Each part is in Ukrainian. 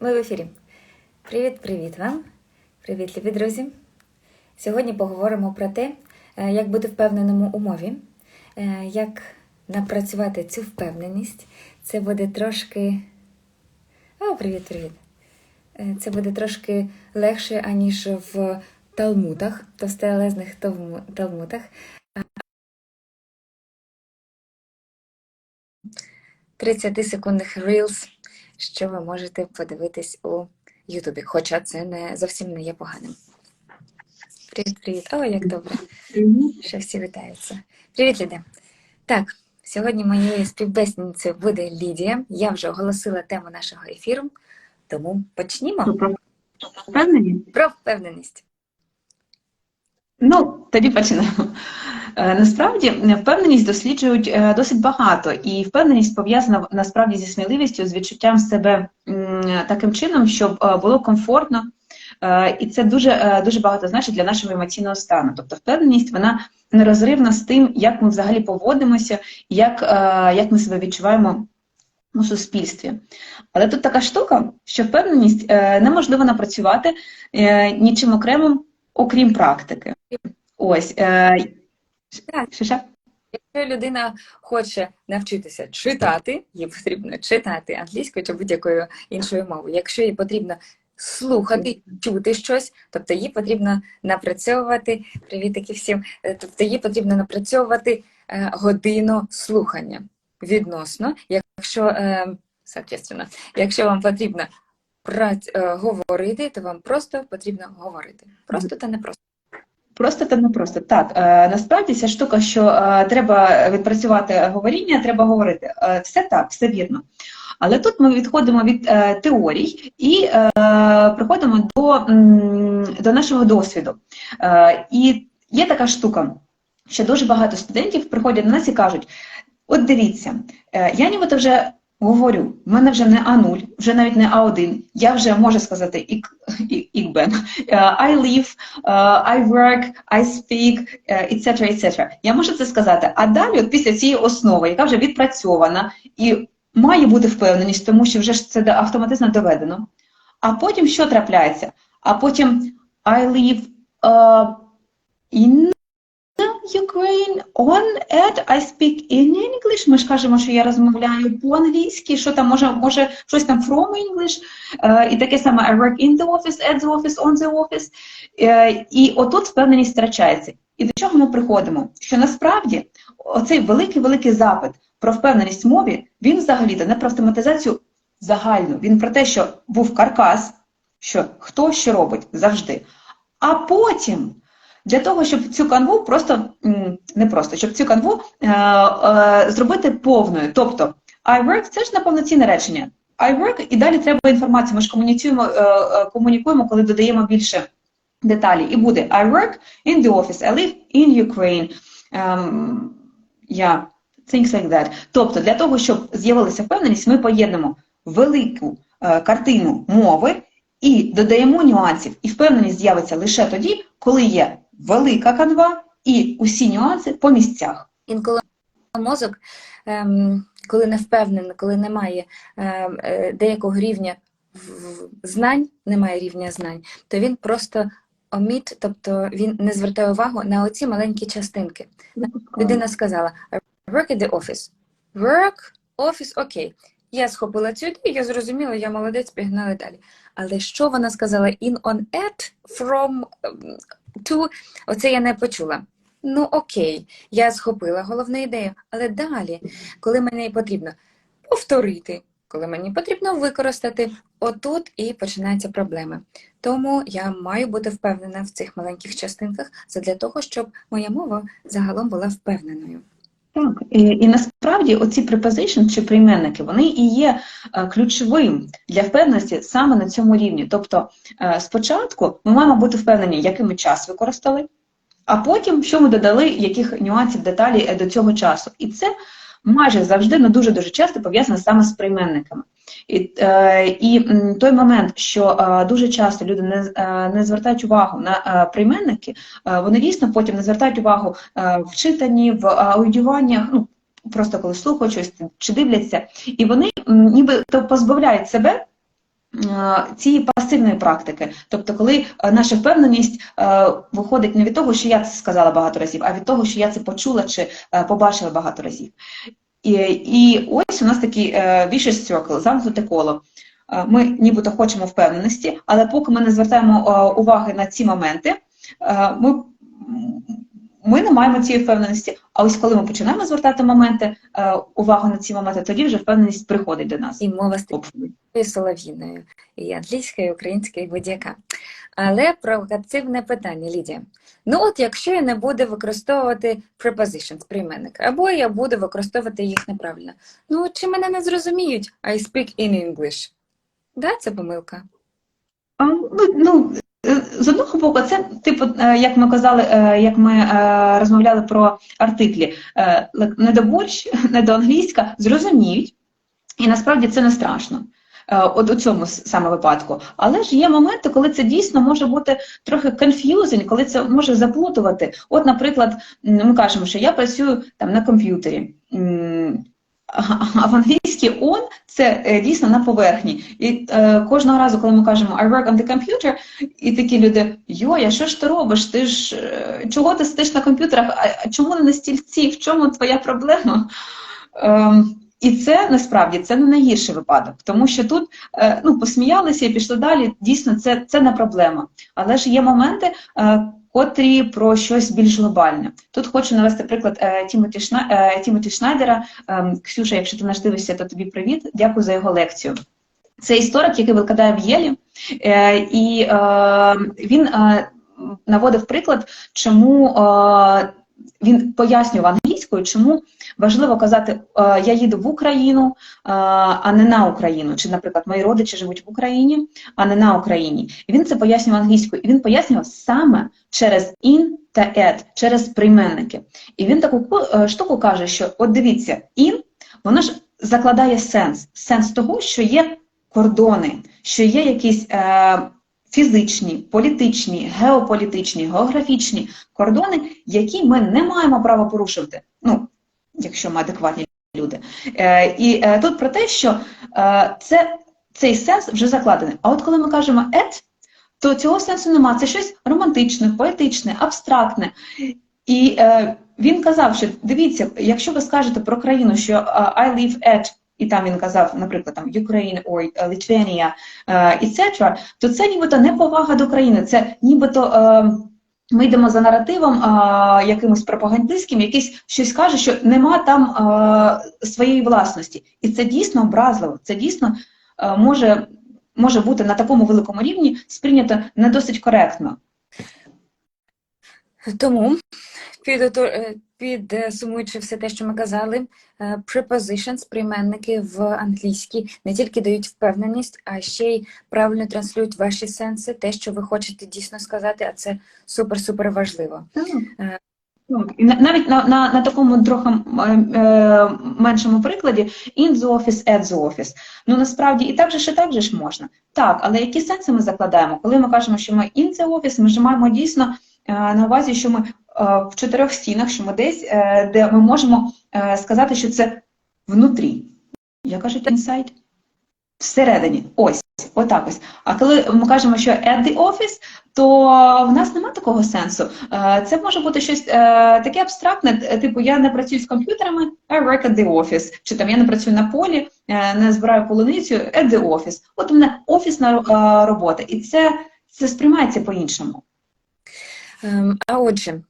Ми в ефірі. Привіт-привіт вам! Привіт, любі друзі! Сьогодні поговоримо про те, е, як бути впевненому у мові, е, як напрацювати цю впевненість. Це буде трошки. О, привіт-привіт! Е, Це буде трошки легше, аніж в талмутах, товстелезних талмутах. 30-секундних Reels, що ви можете подивитись у Ютубі, хоча це не зовсім не є поганим. Привіт, привіт. О, як добре, що всі вітаються. Привіт, Ліде. Так, сьогодні моєю співбесідницею буде Лідія. Я вже оголосила тему нашого ефіру, тому почнімо Про впевненість? про впевненість. Ну, тоді почнемо. Е, Насправді впевненість досліджують е, досить багато, і впевненість пов'язана насправді зі сміливістю, з відчуттям себе таким чином, щоб е, було комфортно. Е, І це дуже, е, дуже багато значить для нашого емоційного стану. Тобто впевненість вона нерозривна з тим, як ми взагалі поводимося, як, е, як ми себе відчуваємо у суспільстві. Але тут така штука, що впевненість е, неможливо напрацювати е, нічим окремим, окрім практики. Ось. Е, Так. ще? Якщо людина хоче навчитися читати, їй потрібно читати англійською чи будь-якою іншою мовою. Якщо їй потрібно слухати, чути щось, тобто їй потрібно напрацьовувати привітики всім. е, Тобто їй потрібно напрацьовувати е, годину слухання відносно, якщо е, соответственно, якщо вам потрібно праць, е, говорити, то вам просто потрібно говорити. Просто та не просто. Просто та не просто. Так, е, насправді ця штука, що е, треба відпрацювати говоріння, треба говорити. Все так, все вірно. Але тут ми відходимо від теорій і приходимо до, до нашого досвіду. І є така штука, що дуже багато студентів приходять до нас і кажуть: от дивіться, я нібито вже говорю, в мене вже не А0, вже навіть не А1, я вже можу сказати ік, ік, ікбен, Е, I live, е, I work, I speak, е, etc., etc. Я можу це сказати. А далі, от після цієї основи, яка вже відпрацьована і має бути впевненість, тому що вже ж це автоматично доведено. А потім що трапляється? А потім I live uh, in Ukraine, on it, I speak in English. Ми ж кажемо, що я розмовляю по-англійськи, що там може, може щось там from English, е, і таке саме I work in the office, at the office, on the office. Е, і отут впевненість втрачається. І до чого ми приходимо? Що насправді оцей великий-великий запит про впевненість в мові, він взагалі-то не про автоматизацію загальну. Він про те, що був каркас, що хто що робить завжди. А потім для того, щоб цю канву просто не просто, щоб цю канву е, е, зробити повною. Тобто I work це ж на повноцінне речення. I work і далі треба інформацію. Ми ж комуніцюємо, е, е, комунікуємо, коли додаємо більше деталі. І буде I work in the office, I live in Ukraine. Um, yeah, things like that. Тобто, для того, щоб з'явилася впевненість, ми поєднуємо велику е, картину мови і додаємо нюансів. І впевненість з'явиться лише тоді, коли є велика канва і усі нюанси по місцях. Інколи мозок, ем, коли не впевнений, коли немає ем, е, деякого рівня знань, немає рівня знань, то він просто оміт, тобто він не звертає увагу на оці маленькі частинки. Людина сказала «I work at the office. Work, office, окей. Я схопила цю ідею, я зрозуміла, я молодець, пігнали далі. Але що вона сказала in on at, from, to, оце я не почула. Ну окей, я схопила головну ідею, але далі, коли мені потрібно повторити, коли мені потрібно використати, отут і починаються проблеми. Тому я маю бути впевнена в цих маленьких частинках для того, щоб моя мова загалом була впевненою. Так, і, і насправді оці preposition чи прийменники, вони і є е, ключовим для впевненості саме на цьому рівні. Тобто е, спочатку ми маємо бути впевнені, який ми час використали, а потім, що ми додали, яких нюансів, деталі е, до цього часу. І це майже завжди, ну дуже-дуже часто пов'язана саме з прийменниками. І, е, і той момент, що е, дуже часто люди не, е, не звертають увагу на прийменники, вони дійсно потім не звертають увагу в читанні, в аудіюваннях, ну просто коли слухають щось чи дивляться, і вони ніби то позбавляють себе цієї пасивної практики. Тобто, коли е, наша впевненість е, виходить не від того, що я це сказала багато разів, а від того, що я це почула чи е, побачила багато разів. І, і ось у нас е, vicious circle, замкнуте коло. Е, Ми нібито хочемо впевненості, але поки ми не звертаємо е, уваги на ці моменти, е, ми, ми не маємо цієї впевненості. А ось коли ми починаємо звертати моменти, е, увагу на ці моменти, тоді вже впевненість приходить до нас. І мова стає солов'їною, і англійською, і українською, і будь-яка. Але провокативне питання, Лідія. Ну от якщо я не буду використовувати prepositions, прийменник, або я буду використовувати їх неправильно. Ну, чи мене не зрозуміють? I speak in English. Да, це помилка. Ну, ну, одного боку, це типу, е, як ми казали, е, як ми е, розмовляли про артиклі, е, like, недоборч, недоанглійська, зрозуміють, і насправді це не страшно. От у цьому саме випадку. Але ж є моменти, коли це дійсно може бути трохи confusing, коли це може заплутувати. От, наприклад, ми кажемо, що я працюю там на комп'ютері. А в англійській on це е, дійсно на поверхні. І е, кожного разу, коли ми кажемо I work on the computer, і такі люди, йой, а що ж ти робиш? Ти ж е, чого ти сидиш на комп'ютерах? А, чому не на стільці? В чому твоя проблема? Ем, і це насправді це не найгірший випадок, тому що тут е, ну, посміялися і пішли далі. Дійсно, це, це не проблема. Але ж є моменти, е, котрі про щось більш глобальне. Тут хочу навести приклад е, е, Тімоті Шнайдера. Ем, Ксюша, якщо ти наш дивишся, то тобі привіт. Дякую за його лекцію. Це історик, який викладає в Єлі, е, і він наводив приклад, чому він пояснював англійською, чому важливо казати я їду в Україну, а не на Україну. Чи, наприклад, мої родичі живуть в Україні, а не на Україні. І він це пояснював англійською. І він пояснював саме через in та at, через прийменники. І він таку е, штуку каже, що от дивіться, in, воно ж закладає сенс. Сенс того, що є кордони, що є якісь е, фізичні, політичні, геополітичні, географічні кордони, які ми не маємо права порушувати. Ну, якщо ми адекватні люди. Е, і е, тут про те, що е, це, цей сенс вже закладений. А от коли ми кажемо «et», то цього сенсу нема. Це щось романтичне, поетичне, абстрактне. І е, він казав, що дивіться, якщо ви скажете про країну, що е, I live at, і там він казав, наприклад, там Ukraine or е, Lithuania, е, etc., то це нібито не повага до країни, це нібито. Е, ми йдемо за наративом а, якимось пропагандистським, якийсь щось каже, що нема там а, своєї власності. І це дійсно образливо, це дійсно а, може, може бути на такому великому рівні сприйнято не досить коректно. Тому, е, підсумуючи все те, що ми казали, е, prepositions, прийменники в англійській не тільки дають впевненість, а ще й правильно транслюють ваші сенси, те, що ви хочете дійсно сказати, а це супер-супер важливо. Е. На- навіть на, на, на такому трохи е, е, меншому прикладі in the office, at the office. Ну насправді і так же ж, і так же ж можна. Так, але які сенси ми закладаємо? Коли ми кажемо, що ми in the office, ми ж маємо дійсно е, на увазі, що ми е, в чотирьох стінах, що ми десь, е, де ми можемо е, сказати, що це внутрі. Я кажуть, inside? Всередині. Ось, отак ось. А коли ми кажемо, що at the office, то в нас немає такого сенсу. Е, Це може бути щось е, таке абстрактне, типу я не працюю з комп'ютерами, I work at the office. Чи там я не працюю на полі, е, не збираю полуницю at the office. От у мене офісна е, робота, і це, це сприймається по-іншому. Ем, А отже, е,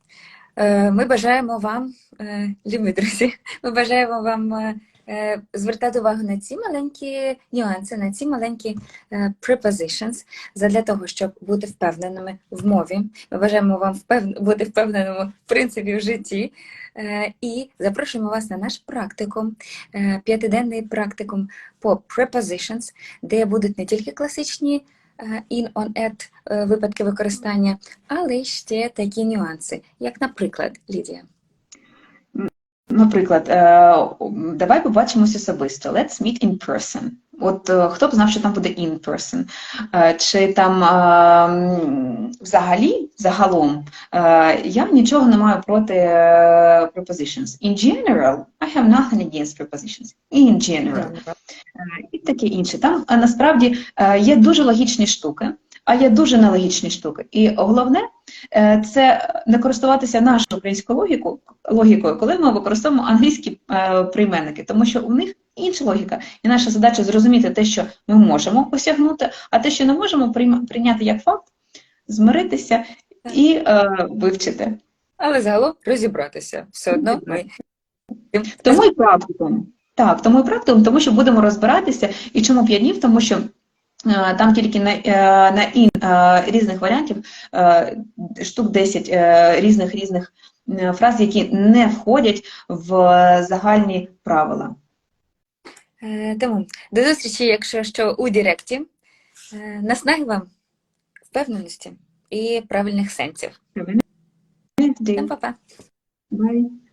ми бажаємо вам, е, любі друзі, ми бажаємо вам е, е, звертати увагу на ці маленькі нюанси, на ці маленькі е, prepositions, задля того, щоб бути впевненими в мові. Ми бажаємо вам бути впевненими в принципі в житті. Е, І запрошуємо вас на наш практикум, е, п'ятиденний практикум по prepositions, де будуть не тільки класичні е, in, on, at е, випадки використання, але ще такі нюанси, як, наприклад, Лідія. Наприклад, е, давай побачимось особисто. Let's meet in person. От е, хто б знав, що там буде in person, Е, чи там е, взагалі, загалом, я нічого не маю проти prepositions. In general, I have nothing against prepositions. In general. І таке інше. Там насправді є дуже логічні штуки, а є дуже нелогічні штуки. І головне це не користуватися нашою українською логікою, коли ми використовуємо англійські прийменники, тому що у них інша логіка. І наша задача зрозуміти те, що ми можемо осягнути, а те, що не можемо прийняти як факт, змиритися і е, вивчити. Але загалом розібратися. Все одно ми Тому і практикум. Так, тому і практикум, тому що будемо розбиратися. І чому п'ять днів? Тому що е, там тільки на, е, на ін е, різних варіантів е, штук 10 е, різних різних фраз, які не входять в загальні правила. Е, Тому до зустрічі, якщо що, у Директі. Е, Наснаги вам впевненості і правильних сенсів. Па-па! Bye.